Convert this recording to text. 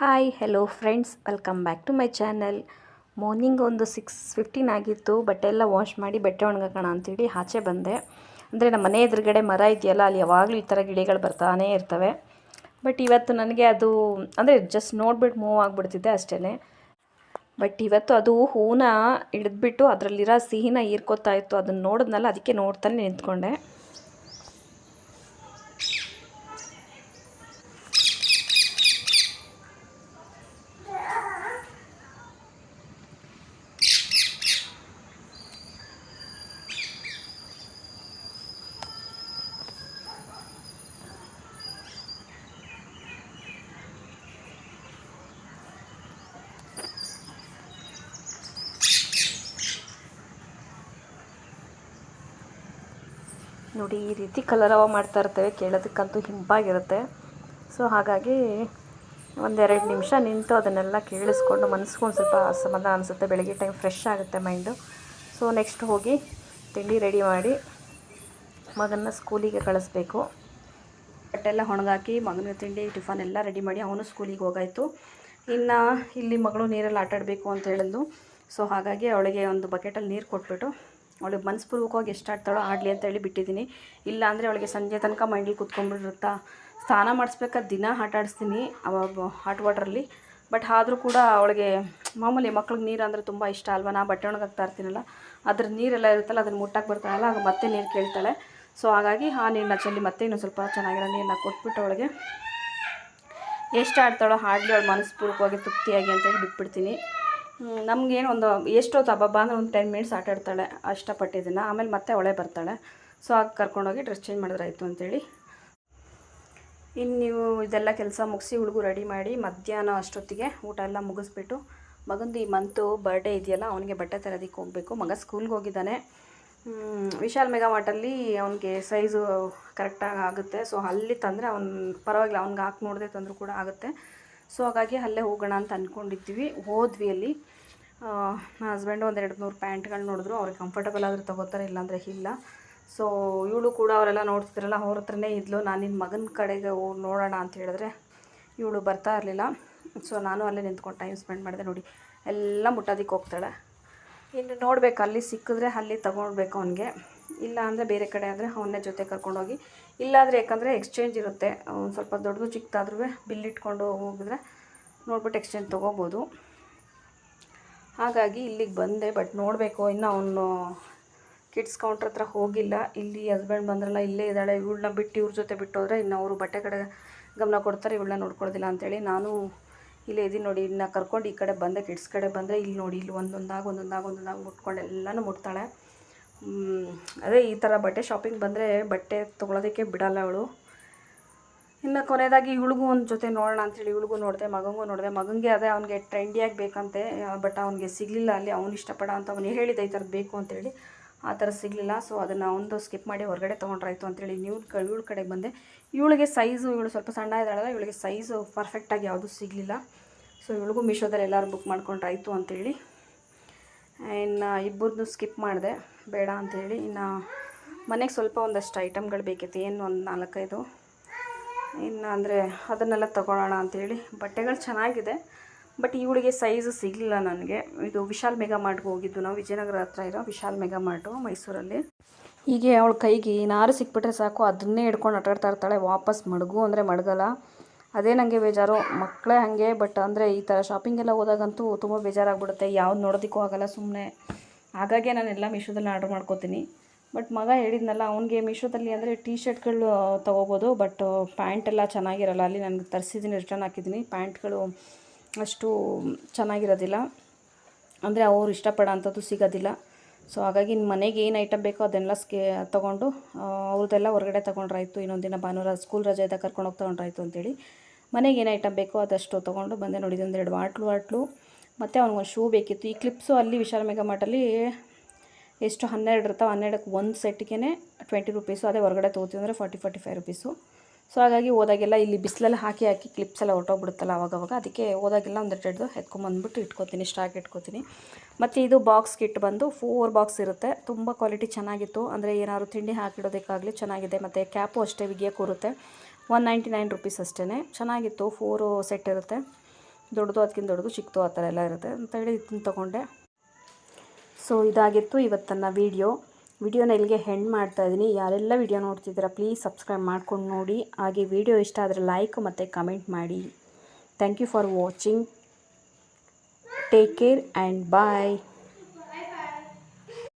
Hi hello friends welcome back to my channel morning ಒಂದು six fifteen ಆಗಿತ್ತು ಬಟ್ಟೆ ಎಲ್ಲ ವಾಶ್ ಮಾಡಿ ಬಟ್ಟೆ ಒಣಗಾಕೋಣ ಅಂತೇಳಿ ಆಚೆ ಬಂದೆ. ಅಂದರೆ ನಮ್ಮ ಮನೆ ಎದುರುಗಡೆ ಮರ ಇದೆಯಲ್ಲ, ಅಲ್ಲಿ ಯಾವಾಗಲೂ ಈ ಥರ ಗಿಡಗಳು ಬರ್ತಾನೇ ಇರ್ತವೆ. ಬಟ್ ಇವತ್ತು ನನಗೆ ಅದು, ಅಂದರೆ ಜಸ್ಟ್ ನೋಡ್ಬಿಟ್ಟು ಮೂವ್ ಆಗಿಬಿಡ್ತಿದ್ದೆ ಅಷ್ಟೇ ಬಟ್ ಇವತ್ತು ಅದು ಹೂನ ಹಿಡಿದ್ಬಿಟ್ಟು ಅದರಲ್ಲಿರೋ ಸಿಹಿನ ಹೀರ್ಕೊತಾ ಇತ್ತು. ಅದನ್ನು ನೋಡಿದ್ನಲ್ಲ ಅದಕ್ಕೆ ನೋಡ್ತಾನೆ ನಿಂತ್ಕೊಂಡೆ. ನೋಡಿ, ಈ ರೀತಿ ಕಲರವ ಮಾಡ್ತಾ ಇರ್ತೇವೆ, ಕೇಳೋದಕ್ಕಂತೂ ಹಿಂಪಾಗಿರುತ್ತೆ. ಸೊ ಹಾಗಾಗಿ ಒಂದೆರಡು ನಿಮಿಷ ನಿಂತು ಅದನ್ನೆಲ್ಲ ಕೇಳಿಸ್ಕೊಂಡು ಮನಸ್ಕೊಂಡು ಸ್ವಲ್ಪ ಸಮಾಧಾನ ಅನಿಸುತ್ತೆ, ಬೆಳಗ್ಗೆ ಟೈಮ್ ಫ್ರೆಶ್ ಆಗುತ್ತೆ ಮೈಂಡು ಸೊ ನೆಕ್ಸ್ಟ್ ಹೋಗಿ ತಿಂಡಿ ರೆಡಿ ಮಾಡಿ ಮಗನ ಸ್ಕೂಲಿಗೆ ಕಳಿಸ್ಬೇಕು. ಬಟ್ಟೆಲ್ಲ ಒಣಗಾಕಿ ಮಗನ ತಿಂಡಿ ಟಿಫನ್ ಎಲ್ಲ ರೆಡಿ ಮಾಡಿ ಅವನು ಸ್ಕೂಲಿಗೆ ಹೋಗಾಯಿತು. ಇನ್ನು ಇಲ್ಲಿ ಮಗಳು ನೀರಲ್ಲಿ ಆಟಾಡಬೇಕು ಅಂತ ಹೇಳಿದ್ಲು. ಸೊ ಹಾಗಾಗಿ ಅವಳಿಗೆ ಒಂದು ಬಕೆಟಲ್ಲಿ ನೀರು ಕೊಟ್ಬಿಟ್ಟು ಅವಳಿಗೆ ಮನಸ್ಪೂರ್ವಕವಾಗಿ ಎಷ್ಟು ಆಡ್ತಾಳೋ ಆಡಲಿ ಅಂತ ಹೇಳಿ ಬಿಟ್ಟಿದ್ದೀನಿ. ಇಲ್ಲ ಅಂದರೆ ಅವಳಿಗೆ ಸಂಜೆ ತನಕ ಮೈಂಡಲ್ಲಿ ಕುತ್ಕೊಂಡ್ಬಿಟ್ಟಿರುತ್ತಾ? ಸ್ನಾನ ಮಾಡಿಸ್ಬೇಕಾದ್ರೆ ದಿನ ಆಟ ಆಡಿಸ್ತೀನಿ ಹಾಟ್ ವಾಟ್ರಲ್ಲಿ ಬಟ್ ಆದರೂ ಕೂಡ ಅವಳಿಗೆ ಮಾಮೂಲಿ ಮಕ್ಳಿಗೆ ನೀರು ಅಂದರೆ ತುಂಬ ಇಷ್ಟ ಅಲ್ವಾ? ನಾ ಬಟ್ಟೆ ಒಣಗಾಕ್ತಾ ಇರ್ತೀನಲ್ಲ ಅದ್ರ ನೀರೆಲ್ಲ ಇರುತ್ತಲ್ಲ, ಅದನ್ನು ಮುಟ್ಟಕ್ಕೆ ಬರ್ತಾಳಲ್ಲ, ಆಗ ಮತ್ತೆ ನೀರು ಕೇಳ್ತಾಳೆ. ಸೊ ಹಾಗಾಗಿ ಆ ನೀರನ್ನ ಚೆಲ್ಲಿ ಮತ್ತೆ ಇನ್ನೊಂದು ಸ್ವಲ್ಪ ಚೆನ್ನಾಗಿರೋ ನೀರನ್ನ ಕೊಟ್ಬಿಟ್ಟು ಅವಳಿಗೆ ಎಷ್ಟು ಆಡ್ತಾಳೋ ಹಾಡಲಿ ಅವಳು ಮನಸ್ಪೂರ್ವಕವಾಗಿ ತೃಪ್ತಿಯಾಗಿ ಅಂತೇಳಿ ಬಿಟ್ಬಿಡ್ತೀನಿ. ನಮಗೇನು ಒಂದು ಎಷ್ಟೊತ್ತು ಹಬ್ಬ ಅಂದ್ರೆ ಒಂದು ಟೆನ್ ಮಿನಿಟ್ಸ್ ಆಟ ಆಡ್ತಾಳೆ ಇಷ್ಟಪಟ್ಟಿದ್ದನ್ನು ಆಮೇಲೆ ಮತ್ತೆ ಒಳೆ ಬರ್ತಾಳೆ. ಸೊ ಆಗ ಕರ್ಕೊಂಡೋಗಿ ಡ್ರೆಸ್ ಚೇಂಜ್ ಮಾಡಿದ್ರೆ ಆಯಿತು ಅಂತೇಳಿ. ಇನ್ನು ನೀವು ಇದೆಲ್ಲ ಕೆಲಸ ಮುಗಿಸಿ ಹುಡುಗು ರೆಡಿ ಮಾಡಿ ಮಧ್ಯಾಹ್ನ ಅಷ್ಟೊತ್ತಿಗೆ ಊಟ ಎಲ್ಲ ಮುಗಿಸ್ಬಿಟ್ಟು, ಮಗಂದು ಈ ಮಂತು ಬರ್ಡೇ ಇದೆಯಲ್ಲ, ಅವನಿಗೆ ಬಟ್ಟೆ ತರೋದಕ್ಕೆ ಹೋಗಬೇಕು. ಮಗ ಸ್ಕೂಲ್ಗೆ ಹೋಗಿದ್ದಾನೆ. ವಿಶಾಲ್ ಮೆಗಾ ಮಾರ್ಟಲ್ಲಿ ಅವನಿಗೆ ಸೈಜು ಕರೆಕ್ಟಾಗಿ ಆಗುತ್ತೆ. ಸೊ ಅಲ್ಲಿ ತಂದರೆ ಅವ್ನು ಪರವಾಗಿಲ್ಲ, ಅವ್ನಿಗೆ ಹಾಕಿ ನೋಡದೆ ತಂದರೂ ಕೂಡ ಆಗುತ್ತೆ. ಸೊ ಹಾಗಾಗಿ ಅಲ್ಲೇ ಹೋಗೋಣ ಅಂತ ಅಂದ್ಕೊಂಡಿದ್ವಿ ಹೋದ್ವಿ ಅಲ್ಲಿ ನನ್ನ ಹಸ್ಬೆಂಡು ಒಂದು ಎರಡು ಮೂರು ಪ್ಯಾಂಟ್ಗಳು ನೋಡಿದ್ರು. ಅವ್ರಿಗೆ ಕಂಫರ್ಟಬಲ್ ಆದರೆ ತೊಗೋತಾರೆ, ಇಲ್ಲಾಂದರೆ ಇಲ್ಲ. ಸೊ ಇವಳು ಕೂಡ ಅವರೆಲ್ಲ ನೋಡ್ತಿದ್ರಲ್ಲ, ಅವ್ರ ಹತ್ರನೇ ಇದ್ಲು. ನಾನು ನಿನ್ನ ಮಗನ ಕಡೆಗೆ ಹೋಗಿ ನೋಡೋಣ ಅಂತ ಹೇಳಿದ್ರೆ ಇವಳು ಬರ್ತಾ ಇರಲಿಲ್ಲ. ಸೊ ನಾನು ಅಲ್ಲೇ ನಿಂತ್ಕೊಂಡು ಟೈಮ್ ಸ್ಪೆಂಡ್ ಮಾಡಿದೆ. ನೋಡಿ, ಎಲ್ಲ ಮುಟ್ಟೋದಕ್ಕೆ ಹೋಗ್ತಾಳೆ. ಇನ್ನು ನೋಡಬೇಕು, ಅಲ್ಲಿ ಸಿಕ್ಕಿದ್ರೆ ಅಲ್ಲಿ ತೊಗೊಳ್ಬೇಕು ಅವನಿಗೆ. ಇಲ್ಲ ಅಂದರೆ ಬೇರೆ ಕಡೆ ಆದರೆ ಅವನ್ನೇ ಜೊತೆ ಕರ್ಕೊಂಡೋಗಿ ಇಲ್ಲಾಂದರೆ ಯಾಕಂದರೆ ಎಕ್ಸ್ಚೇಂಜ್ ಇರುತ್ತೆ. ಒಂದು ಸ್ವಲ್ಪ ದೊಡ್ಡದು ಚಿಕ್ಕದಾದ್ರೂ ಬಿಲ್ ಇಟ್ಕೊಂಡು ಹೋಗಿದ್ರೆ ನೋಡ್ಬಿಟ್ಟು ಎಕ್ಸ್ಚೇಂಜ್ ತೊಗೋಬೋದು. ಹಾಗಾಗಿ ಇಲ್ಲಿಗೆ ಬಂದೆ ಬಟ್ ನೋಡಬೇಕು. ಇನ್ನು ಅವನು ಕಿಡ್ಸ್ ಕೌಂಟ್ರ್ ಹತ್ರ ಹೋಗಿಲ್ಲ. ಇಲ್ಲಿ ಹಸ್ಬೆಂಡ್ ಬಂದ್ರಲ್ಲ, ಇಲ್ಲೇ ಇದ್ದಾಳೆ. ಇವಳನ್ನ ಬಿಟ್ಟು ಇವ್ರ ಜೊತೆ ಬಿಟ್ಟು ಹೋದರೆ ಇನ್ನು ಅವರು ಬಟ್ಟೆ ಕಡೆ ಗಮನ ಕೊಡ್ತಾರೆ, ಇವಳನ್ನ ನೋಡ್ಕೊಳ್ಳೋದಿಲ್ಲ ಅಂತೇಳಿ ನಾನು ಇಲ್ಲೇ ಇದೀನಿ ನೋಡಿ. ಇನ್ನು ಕರ್ಕೊಂಡು ಈ ಕಡೆ ಬಂದೆ ಕಿಡ್ಸ್ ಕಡೆ ಬಂದರೆ ಇಲ್ಲಿ ನೋಡಿ. ಇಲ್ಲಿ ಒಂದೊಂದಾಗಿ ಒಂದೊಂದಾಗಿ ಒಂದೊಂದಾಗಿ ಮುಟ್ಕೊಂಡು ಎಲ್ಲನೂ ಮುಟ್ತಾಳೆ. ಅದೇ ಈ ಥರ ಬಟ್ಟೆ ಶಾಪಿಂಗ್ ಬಂದರೆ ಬಟ್ಟೆ ತೊಗೊಳೋದಕ್ಕೆ ಬಿಡಲ್ಲ ಅವಳು. ಇನ್ನು ಕೊನೆಯದಾಗಿ ಇವಳಿಗೂ ಒಂದು ಜೊತೆ ನೋಡೋಣ ಅಂಥೇಳಿ, ಇವಳಿಗೂ ನೋಡಿದೆ, ಮಗಂಗೂ ನೋಡಿದೆ. ಮಗನಿಗೆ ಅದೇ ಅವನಿಗೆ ಟ್ರೆಂಡಿಯಾಗಿ ಬೇಕಂತೆ ಬಟ್ ಅವನಿಗೆ ಸಿಗಲಿಲ್ಲ ಅಲ್ಲಿ, ಅವ್ನು ಇಷ್ಟಪಡ ಅಂತ ಅವನು ಹೇಳಿದ ಈ ಥರದ್ದು ಬೇಕು ಅಂತೇಳಿ ಆ ಥರ ಸಿಗಲಿಲ್ಲ. ಸೊ ಅದನ್ನು ಒಂದು ಸ್ಕಿಪ್ ಮಾಡಿ ಹೊರಗಡೆ ತೊಗೊಂಡ್ರಾಯ್ತು ಅಂತೇಳಿ ನೀವು ಇವಳ ಕಡೆಗೆ ಬಂದೆ. ಇವಳಿಗೆ ಸೈಜು ಇವಳು ಸ್ವಲ್ಪ ಸಣ್ಣ ಇದ್ದಾಳಲ್ಲ, ಇವಳಿಗೆ ಸೈಜು ಪರ್ಫೆಕ್ಟಾಗಿ ಯಾವುದೂ ಸಿಗಲಿಲ್ಲ. ಸೊ ಇವಳಿಗೂ ಮೀಶೋದಲ್ಲಿ ಎಲ್ಲರೂ ಬುಕ್ ಮಾಡ್ಕೊಂಡ್ರಾಯ್ತು ಅಂತೇಳಿ ಇನ್ನು ಇಬ್ಬರದ್ದು ಸ್ಕಿಪ್ ಮಾಡಿದೆ. ಬೇಡ ಅಂಥೇಳಿ ಇನ್ನು ಮನೆಗೆ ಸ್ವಲ್ಪ ಒಂದಷ್ಟು ಐಟಮ್ಗಳು ಬೇಕಿತ್ತು. ಏನು ಒಂದು ನಾಲ್ಕೈದು. ಇನ್ನು ಅಂದರೆ ಅದನ್ನೆಲ್ಲ ತಗೊಳ್ಳೋಣ ಅಂಥೇಳಿ. ಬಟ್ಟೆಗಳು ಚೆನ್ನಾಗಿದೆ. ಬಟ್ ಇವಳಿಗೆ ಸೈಜು ಸಿಗಲಿಲ್ಲ ನನಗೆ. ಇದು ವಿಶಾಲ್ ಮೆಗಾ ಮಾರ್ಟ್ಗೆ ಹೋಗಿದ್ದು. ನಾವು ವಿಜಯನಗರ ಹತ್ರ ಇರೋ ವಿಶಾಲ್ ಮೆಗಾ ಮಾರ್ಟು ಮೈಸೂರಲ್ಲಿ. ಹೀಗೆ ಅವಳ ಕೈಗೆ ಏನಾರು ಸಿಕ್ಬಿಟ್ರೆ ಸಾಕು. ಅದನ್ನೇ ಹಿಡ್ಕೊಂಡು ಆಟಾಡ್ತಾ ಇರ್ತಾಳೆ. ವಾಪಸ್ ಮಡಗು ಅಂದರೆ ಮಡಗಲ್ಲ. ಅದೇ ನನಗೆ ಬೇಜಾರು. ಮಕ್ಕಳೇ ಹಾಗೆ. ಬಟ್ ಅಂದರೆ ಈ ಥರ ಶಾಪಿಂಗೆಲ್ಲ ಹೋದಾಗಂತೂ ತುಂಬ ಬೇಜಾರಾಗ್ಬಿಡುತ್ತೆ. ಯಾವ್ದು ನೋಡೋದಕ್ಕೂ ಆಗಲ್ಲ. ಸುಮ್ಮನೆ ಹಾಗಾಗಿ ನಾನೆಲ್ಲ ಮೀಶೋದಲ್ಲಿ ಆರ್ಡ್ರ್ ಮಾಡ್ಕೋತೀನಿ. ಬಟ್ ಮಗ ಹೇಳಿದ್ನಲ್ಲ, ಅವನಿಗೆ ಮೀಶೋದಲ್ಲಿ ಅಂದರೆ ಟೀ ಶರ್ಟ್ಗಳು ತೊಗೋಬೋದು ಬಟ್ ಪ್ಯಾಂಟ್ ಎಲ್ಲ ಚೆನ್ನಾಗಿರಲ್ಲ. ಅಲ್ಲಿ ನನಗೆ ತರಿಸಿದ್ದೀನಿ ರಿಟರ್ನ್ ಹಾಕಿದ್ದೀನಿ ಪ್ಯಾಂಟ್ಗಳು ಅಷ್ಟು ಚೆನ್ನಾಗಿರೋದಿಲ್ಲ. ಅಂದರೆ ಅವ್ರು ಇಷ್ಟಪಡೋ ಅಂಥದ್ದು ಸಿಗೋದಿಲ್ಲ. ಸೊ ಹಾಗಾಗಿ ಮನೆಗೆ ಏನು ಐಟಮ್ ಬೇಕೋ ಅದನ್ನೆಲ್ಲ ಸ್ಕೇ, ತೊಗೊಂಡು ಅವ್ರದ್ದೆಲ್ಲ ಹೊರಗಡೆ ತೊಗೊಂಡ್ರಾಯ್ತು. ದಿನ ಭಾನುವಾರ ಸ್ಕೂಲ್ ರಜೆ ಇದ್ದಾಗ ಕರ್ಕೊಂಡು ಹೋಗಿ ತೊಗೊಂಡ್ರಾಯ್ತು ಅಂತೇಳಿ. ಮನೆಗೆ ಏನು ಐಟಮ್ ಬೇಕೋ ಅದಷ್ಟು ತೊಗೊಂಡು ಬಂದೆ ನೋಡಿದ್ದೆ ಒಂದೆರಡು ವಾಟ್ಲು ವಾಟ್ಲು ಮತ್ತು ಅವ್ನಿಗೊಂದು ಶೂ ಬೇಕಿತ್ತು. ಈ ಕ್ಲಿಪ್ಸು ಅಲ್ಲಿ ವಿಶಾಲ ಮೆಗಾ ಮಾರ್ಟಲ್ಲಿ ಎಷ್ಟು ಹನ್ನೆರಡು ಇರ್ತಾವೆ ಹನ್ನೆರಡಕ್ಕೆ ಒಂದು ಸೆಟ್ಗೆ ಟ್ವೆಂಟಿ ರುಪೀಸು ಅದೇ ಹೊರಗಡೆ ತೊಗೋತೀವಿ ಅಂದರೆ forty forty five rupees so ಹಾಗಾಗಿ ಹೋದಾಗೆಲ್ಲ ಇಲ್ಲಿ ಬಿಸಿಲಲ್ಲಿ ಹಾಕಿ ಹಾಕಿ ಕ್ಲಿಪ್ಸ್ ಎಲ್ಲ ಹೊರಟೋಗ್ಬಿಡುತ್ತಲ್ಲ ಅವಾಗವಾಗ. ಅದಕ್ಕೆ ಹೋದಾಗೆಲ್ಲ ಒಂದು ಎರಡು ಎತ್ಕೊಂಬಂದ್ಬಿಟ್ಟು ಇಟ್ಕೋತೀನಿ ಸ್ಟಾಕ್ ಇಟ್ಕೋತೀನಿ. ಮತ್ತು ಇದು ಬಾಕ್ಸ್ ಕಿಟ್ ಬಂದು ಫೋರ್ ಬಾಕ್ಸ್ ಇರುತ್ತೆ. ತುಂಬ ಕ್ವಾಲಿಟಿ ಚೆನ್ನಾಗಿತ್ತು. ಅಂದರೆ ಏನಾದ್ರು ತಿಂಡಿ ಹಾಕಿಡೋದಕ್ಕಾಗಲಿ ಚೆನ್ನಾಗಿದೆ. ಮತ್ತು ಕ್ಯಾಪು ಅಷ್ಟೇ ವಿಗಿಯಕ್ಕೆ ಕೂರುತ್ತೆ ಒನ್ ನೈಂಟಿ ನೈನ್ ರುಪೀಸ್ ಅಷ್ಟೇ ಚೆನ್ನಾಗಿತ್ತು. ಫೋರು ಸೆಟ್ ಇರುತ್ತೆ. ದೊಡ್ಡದು ಅದಕ್ಕಿಂತ ದೊಡ್ಡದು ಚಿಕ್ಕದು ಆ ಥರ ಎಲ್ಲ ಇರುತ್ತೆ ಅಂತೇಳಿ ಇದನ್ನು ತೊಗೊಂಡೆ. ಸೊ ಇದಾಗಿತ್ತು ಇವತ್ತನ್ನ ವೀಡಿಯೋ ವಿಡಿಯೋನ ಇಲ್ಲಿಗೆ ಹೆಂಡ್ ಮಾಡ್ತಾ ಇದ್ದೀನಿ. ಯಾರೆಲ್ಲ ವಿಡಿಯೋ ನೋಡ್ತಿದ್ದೀರಾ ಪ್ಲೀಸ್ ಸಬ್ಸ್ಕ್ರೈಬ್ ಮಾಡ್ಕೊಂಡು ನೋಡಿ. ಹಾಗೆ ವಿಡಿಯೋ ಇಷ್ಟ ಆದರೆ ಲೈಕ್ ಮತ್ತು ಕಮೆಂಟ್ ಮಾಡಿ. Thank you for watching take care and bye